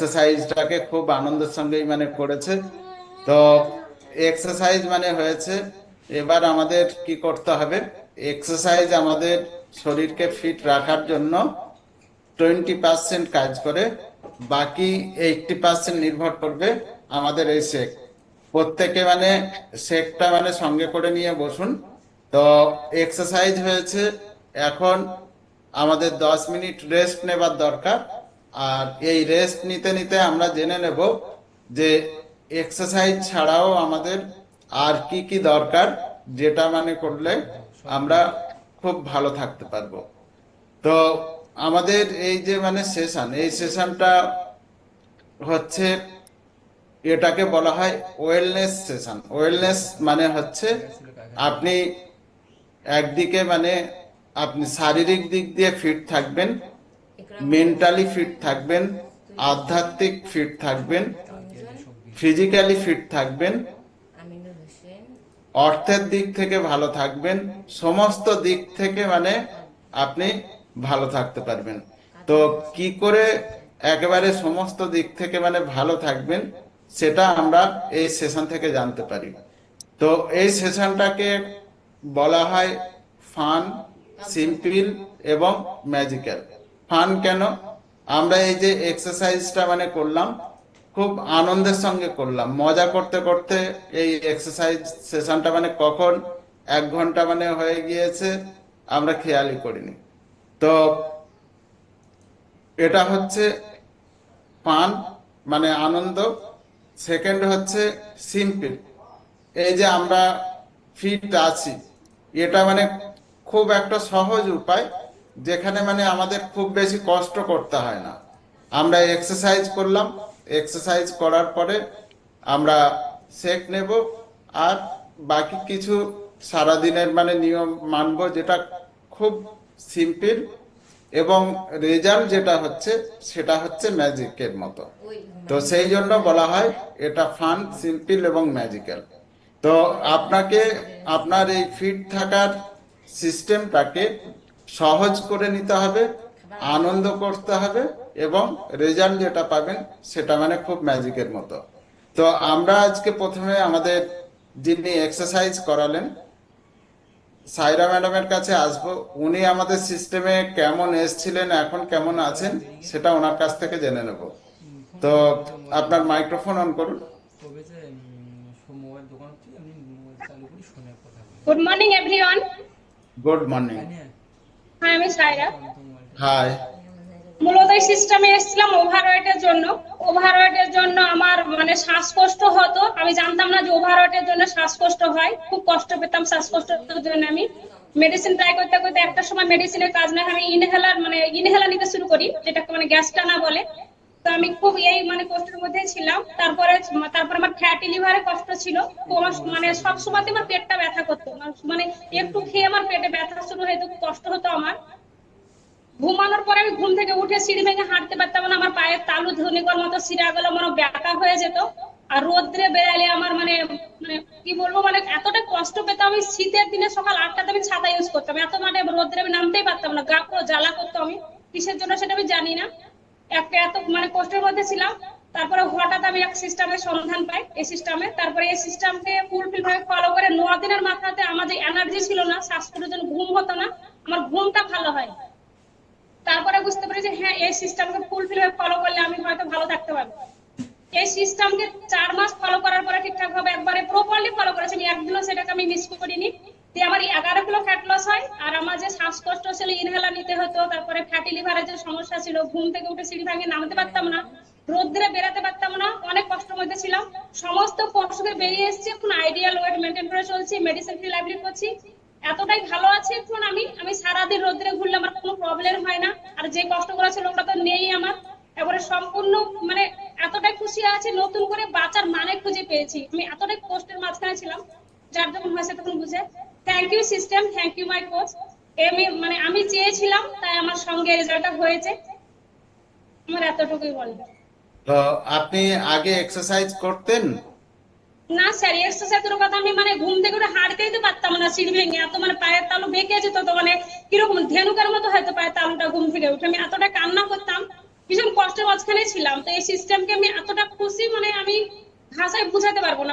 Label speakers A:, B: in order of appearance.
A: এক্সারসাইজটাকে খুব আনন্দের সঙ্গেই মানে করেছে। তো এক্সারসাইজ মানে হয়েছে, এবার আমাদের কি করতে হবে? এক্সারসাইজ আমাদের শরীরকে ফিট রাখার জন্য টোয়েন্টি পার্সেন্ট কাজ করে, বাকি এইটটি পার্সেন্ট নির্ভর করবে আমাদের এই শেক প্রত্যেকে মানে শেকটা মানে সঙ্গে করে নিয়ে বসুন। তো এক্সারসাইজ হয়েছে, এখন আমাদের দশ মিনিট রেস্ট নেবার দরকার। আর এই রেস্ট নিতে নিতে আমরা জেনে নেব যে এক্সারসাইজ ছাড়াও আমাদের আর কি কি দরকার, যেটা মানে করলে আমরা খুব ভালো থাকতে পারব। তো আমাদের এই যে মানে সেশন এই সেশনটা হচ্ছে এটাকে বলা হয় ওয়েলনেস সেশন ওয়েলনেস মানে হচ্ছে আপনি একদিকে মানে আপনি শারীরিক দিক দিয়ে ফিট থাকবেন মেন্টালি ফিট থাকবেন, আধ্যাত্মিক ফিট থাকবেন ফিজিক্যালি ফিট থাকবেন, অর্থের দিক থেকে ভালো থাকবেন, সমস্ত দিক থেকে মানে আপনি ভালো থাকতে পারবেন। তো কি করে একেবারে সমস্ত দিক থেকে মানে ভালো থাকবেন, সেটা আমরা এই সেশন থেকে জানতে পারি। তো এই সেশনটাকে বলা হয় ফান সিম্পল এবং ম্যাজিক্যাল ফান কেন? আমরা এই যে এক্সারসাইজটা মানে করলাম, খুব আনন্দের সঙ্গে করলাম। মজা করতে করতে এই এক্সারসাইজ সেশনটা মানে কখন? এক ঘণ্টা মানে হয়ে গিয়েছে, আমরা খেয়ালই করিনি। তো এটা হচ্ছে পান মানে আনন্দ। সেকেন্ড হচ্ছে সিম্পল এই যে আমরা ফিট আছি, এটা মানে খুব একটা সহজ উপায়। যেখানে মানে আমাদের খুব বেশি কষ্ট করতে হয় না। আমরা এক্সারসাইজ করলাম। এক্সারসাইজ করার পরে আমরা সেক নেব আর বাকি কিছু সারাদিনের মানে নিয়ম মানবো যেটা খুব সিম্পল এবং রেজাল্ট যেটা হচ্ছে সেটা হচ্ছে ম্যাজিকের মতো। তো সেই জন্য বলা হয় এটা ফান সিম্পল এবং ম্যাজিক্যাল তো আপনাকে আপনার এই ফিট থাকার সিস্টেমটাকে সহজ করে নিতে হবে আনন্দ করতে হবে এবং রেজাল্ট যেটা পাবেন সেটা মানে খুব ম্যাজিকের মতো। তো আমরা আজকে প্রথমে আমাদের যিনি এক্সারসাইজ করালেন সাইরা ম্যাডামের কাছে আসব। উনি আমাদের সিস্টেমে কেমন এসছিলেন এখন কেমন আছেন সেটা ওনার কাছ থেকে জেনে নেব। তো আপনার মাইক্রোফোন অন করুন।
B: Good morning everyone
A: good morning
C: না
B: হ্যাঁ আমি সাইরা।
A: হাই
B: মূলত এই সিস্টেমে এসেছিলাম ওভারওয়েটের জন্য। ওভারওয়েটের জন্য আমার মানে শ্বাসকষ্ট হতো। আমি জানতাম না যে ওভারওয়েটের জন্য শ্বাসকষ্ট হয়। খুব কষ্ট পেতাম শ্বাসকষ্টের জন্য আমি। মেডিসিন ট্রাই করতে করতে একটা সময় মেডিসিনের কাজ না আমি ইনহেলার মানে ইনহেলার নিতে শুরু করি যেটাকে মানে গ্যাস টানা বলে। তো আমি খুব এই মানে কষ্টের মধ্যে ছিলাম। তারপরে তারপর আমার ফ্যাটি লিভারে কষ্ট ছিল। আমার মানে সব সময় আমার পেটটা ব্যথা করতো। মানে একটু খেয়ে আমার পেটে ব্যথা শুরু হতো কষ্ট হতো আমার। ঘুমানোর পরে আমি ঘুম থেকে উঠে সিঁড়ি ভেঙে হাঁটতে পারতাম না, আমার পায়ের তালু ধনিকর মতো শিরাগুলো মনে ব্যাকা হয়ে যেত। আর রোদ্রে বেড়ালে আমার মানে মানে কি বলব মানে এতটা কষ্ট পেতাম আমি, শীতের দিনে সকাল আটটাতে আমি ছাতা ইউজ করতাম। এত মানে রোদ্রে আমি নামতেই পারতাম না, গা পুরো জ্বালা করতো আমি। কিসের জন্য সেটা আমি জানি না। একটা এত মানে কষ্টের মধ্যে ছিলাম, তারপরে হঠাৎ আমি এক সিস্টেমের সন্ধান পাই। এই সিস্টেমে তারপরে এই সিস্টেমকে ফুলফিল ভাবে ফলো করে ন দিনের মাথাতে আমার যে এনার্জি ছিল না শ্বাসকষ্টের জন্য ঘুম হতো না, আমার ঘুমটা ভালো হয় তারপরে বুঝতে পারি যে হ্যাঁ এই সিস্টেমকে ফুলফিল ভাবে ফলো করলে আমি হয়তো ভালো থাকতে পারব। এই সিস্টেমকে চার মাস ফলো করার পরে ঠিকঠাক ভাবে একবারে প্রপারলি ফলো করেছি, আমি একদিনও সেটাকে আমি মিস করিনি। দিয়ে আমার এগারো কিলো ফ্যাট লস হয় আর আমার যে শ্বাসকষ্ট ছিল, ইনহেলার নিতে হতো, তারপরে ফ্যাটি লিভারের যে সমস্যা ছিল, ঘুম থেকে উঠে সিঁড়ি ভাঙে নামতে পারতাম না, রোদ্রে বেরাতে পারতাম না, অনেক কষ্টের মধ্যে ছিলাম। সমস্ত কষ্টকে বেরিয়ে এসেছি, এখন আইডিয়াল ওয়েট মেনটেন করে চলছি মেডিসিন ফ্রি লাইফ করছি। এতটাই ভালো আছি এখন আমি আমি সারাদিন রোদ্রে ঘুরলে আমার কোনো প্রবলেম হয় না, আর যে কষ্টগুলো ছিল ওটা তো নেই আমার। এবারে সম্পূর্ণ মানে এতটাই খুশি আছে, নতুন করে বাঁচার মানে খুঁজে পেয়েছি। আমি এতটাই কষ্টের মাঝখানে ছিলাম, যার যখন হয়েছে তখন বুঝে। Thank you system thank you my coach আমি মানে আমি চেয়েছিলাম তাই আমার সঙ্গে রেজাল্টটা হয়েছে। আমার এতটুকুই বলব
A: তো আপনি আগে এক্সারসাইজ করতেন?
B: না স্যার এক্সারসাইজের কথা আমি মানে ঘুম থেকে উঠে হাঁটতেই তো পারতাম না সিঁড়ি ভেঙে। এত মানে পায়ের তালু বেঁকে যেত তো মানে কীরকম ধেনুকার মতো হয়তো পায়ের তালুটা ঘুম থেকে উঠে। আমি এতটা কান্না করতাম ভীষণ কষ্টের মাঝখানে ছিলাম। তো এই সিস্টেমকে আমি এতটা খুশি মানে আমি ভাষায় বোঝাতে পারব না।